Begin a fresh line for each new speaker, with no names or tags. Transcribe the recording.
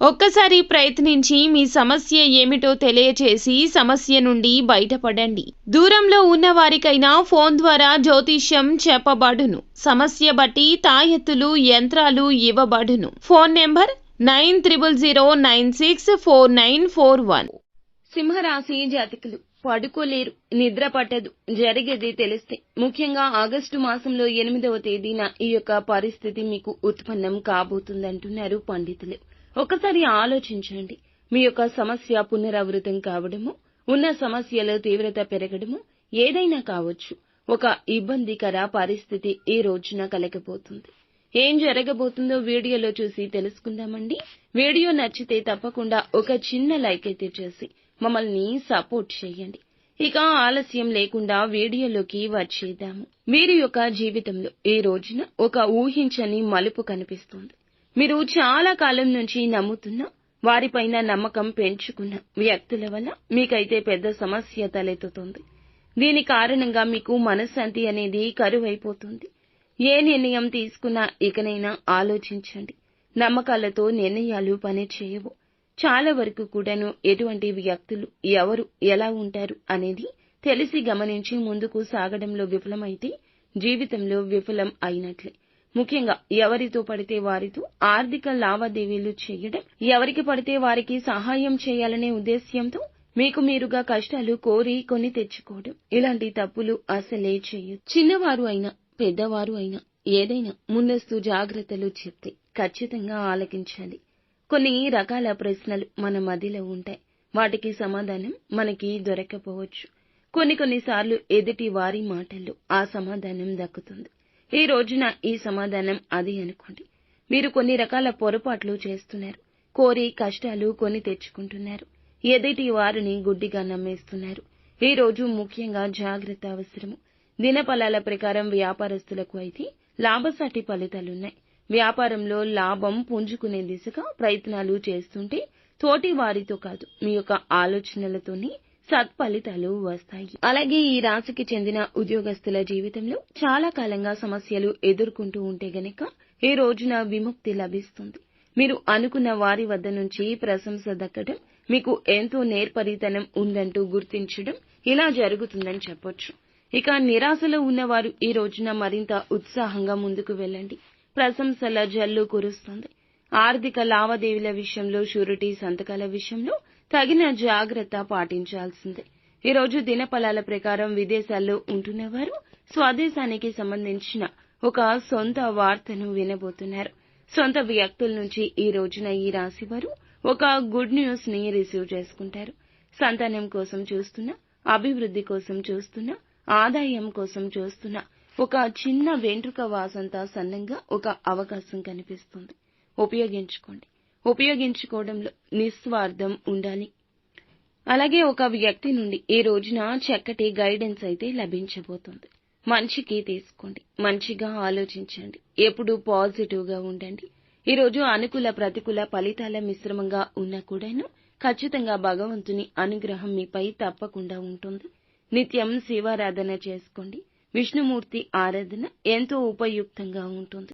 ఒక్కసారి ప్రయత్నించి మీ సమస్య ఏమిటో తెలియచేసి సమస్య నుండి బయటపడండి. దూరంలో ఉన్న వారికైనా ఫోన్ ద్వారా జ్యోతిష్యం చెప్పబడును. సమస్య బట్టి తాయెత్తులు యంత్రాలు ఇవ్వబడును. Phone number nine triple zero nine six four nine four one. సింహరాశి జాతకులు పడుకోలేరు నిద్ర పట్టదు జరిగేది తెలిస్తే. ముఖ్యంగా ఆగస్టు మాసంలో ఎనిమిదవ తేదీన ఈ యొక్క పరిస్థితి మీకు ఉత్పన్నం కాబోతుందంటున్నారు పండితులు. ఒకసారి ఆలోచించండి. మీ యొక్క సమస్య పునరావృతం కావడము ఉన్న సమస్యల తీవ్రత పెరగడము ఏదైనా కావచ్చు. ఒక ఇబ్బందికర పరిస్థితి ఈ రోజున కలగబోతుంది. ఏం జరగబోతుందో వీడియోలో చూసి తెలుసుకుందామండి. వీడియో నచ్చితే తప్పకుండా ఒక చిన్న లైక్ అయితే చేసి మమ్మల్ని సపోర్ట్ చేయండి. ఇక ఆలస్యం లేకుండా వీడియోలోకి వచ్చేద్దాము. వీరి యొక్క జీవితంలో ఈ రోజున ఒక ఊహించని మలుపు కనిపిస్తుంది. మీరు చాలా కాలం నుంచి నమ్ముతున్న వారిపైన నమ్మకం పెంచుకున్న వ్యక్తుల వల్ల మీకైతే పెద్ద సమస్య తలెత్తుతుంది. దీని కారణంగా మీకు మనశ్శాంతి అనేది కరువైపోతుంది. ఏ నిర్ణయం తీసుకున్నా ఇకనైనా ఆలోచించండి. నమ్మకాలతో నిర్ణయాలు పని చేయవు చాలా వరకు కూడాను ఎటువంటి వ్యక్తులు ఎవరు ఎలా ఉంటారు అనేది తెలిసి గమనించి ముందుకు సాగడంలో విఫలమైతే జీవితంలో విఫలం అయినట్లే. ముఖ్యంగా ఎవరితో పడితే వారితో ఆర్థిక లావాదేవీలు చేయడం ఎవరికి పడితే వారికి సహాయం చేయాలనే ఉద్దేశ్యంతో మీకు మీరుగా కష్టాలు కోరి కొని తెచ్చుకోవడం. ఇలాంటి తప్పులు అసలే చేయు చిన్నవారు అయినా పెద్దవారు అయినా ఏదైనా ముందస్తు జాగ్రత్తలు చెప్తే ఖచ్చితంగా ఆలకించాలి. కొన్ని రకాల ప్రశ్నలు మన మదిలో ఉంటాయి. వాటికి సమాధానం మనకి దొరకపోవచ్చు. కొన్ని కొన్నిసార్లు ఎదుటి వారి మాటల్లో ఆ సమాధానం దక్కుతుంది. ఈ రోజున ఈ సమాధానం అది అనుకోండి. మీరు కొన్ని రకాల పొరపాట్లు చేస్తున్నారు. కోరి కష్టాలు కొని తెచ్చుకుంటున్నారు. ఎదుటి వారిని గుడ్డిగా నమ్మేస్తున్నారు. ఈ రోజు ముఖ్యంగా జాగ్రత్త అవసరము. దినఫలాల ప్రకారం వ్యాపారస్తులకు అయితే లాభసాటి ఫలితాలున్నాయి. వ్యాపారంలో లాభం పుంజుకునే దిశగా ప్రయత్నాలు చేస్తుంటే తోటి వారితో కాదు మీ యొక్క ఆలోచనలతోని సత్ఫలితాలు వస్తాయి. అలాగే ఈ రాశికి చెందిన ఉద్యోగస్తుల జీవితంలో చాలా కాలంగా సమస్యలు ఎదుర్కొంటూ ఉంటే గనక ఈ రోజున విముక్తి లభిస్తుంది. మీరు అనుకున్న వారి వద్ద నుంచి ప్రశంస దక్కడం మీకు ఎంతో నేర్పరితనం ఉందంటూ గుర్తించడం ఇలా జరుగుతుందని చెప్పొచ్చు. ఇక నిరాశలో ఉన్నవారు ఈ రోజున మరింత ఉత్సాహంగా ముందుకు వెళ్ళండి. ప్రశంసల జల్లు కురుస్తుంది. ఆర్థిక లావాదేవీల విషయంలో షూరిటీ సంతకాల విషయంలో తగిన జాగ్రత్త పాటించాల్సిందే. ఈరోజు దినపలాల దినఫలాల ప్రకారం విదేశాల్లో ఉంటున్నవారు స్వదేశానికి సంబంధించిన ఒక సొంత వార్తను వినబోతున్నారు. సొంత వ్యక్తుల నుంచి ఈ రోజున ఈ రాశివారు ఒక గుడ్ న్యూస్ని రిసీవ్ చేసుకుంటారు. సంతానం కోసం చూస్తున్న అభివృద్ధి కోసం చూస్తున్న ఆదాయం కోసం చూస్తున్న ఒక చిన్న వెంట్రుక వాసంతా సన్నంగా ఒక అవకాశం కనిపిస్తుంది. ఉపయోగించుకోండి. ఉపయోగించుకోవడంలో నిస్వార్థం ఉండాలి. అలాగే ఒక వ్యక్తి నుండి ఈ రోజున చక్కటి గైడెన్స్ అయితే లభించబోతుంది. మంచికి తీసుకోండి మంచిగా ఆలోచించండి ఎప్పుడు పాజిటివ్గా ఉండండి. ఈరోజు అనుకూల ప్రతికూల ఫలితాల మిశ్రమంగా ఉన్నా కూడాను ఖచ్చితంగా భగవంతుని అనుగ్రహం మీపై తప్పకుండా ఉంటుంది. నిత్యం శివారాధన చేసుకోండి విష్ణుమూర్తి ఆరాధన ఎంతో ఉపయుక్తంగా ఉంటుంది.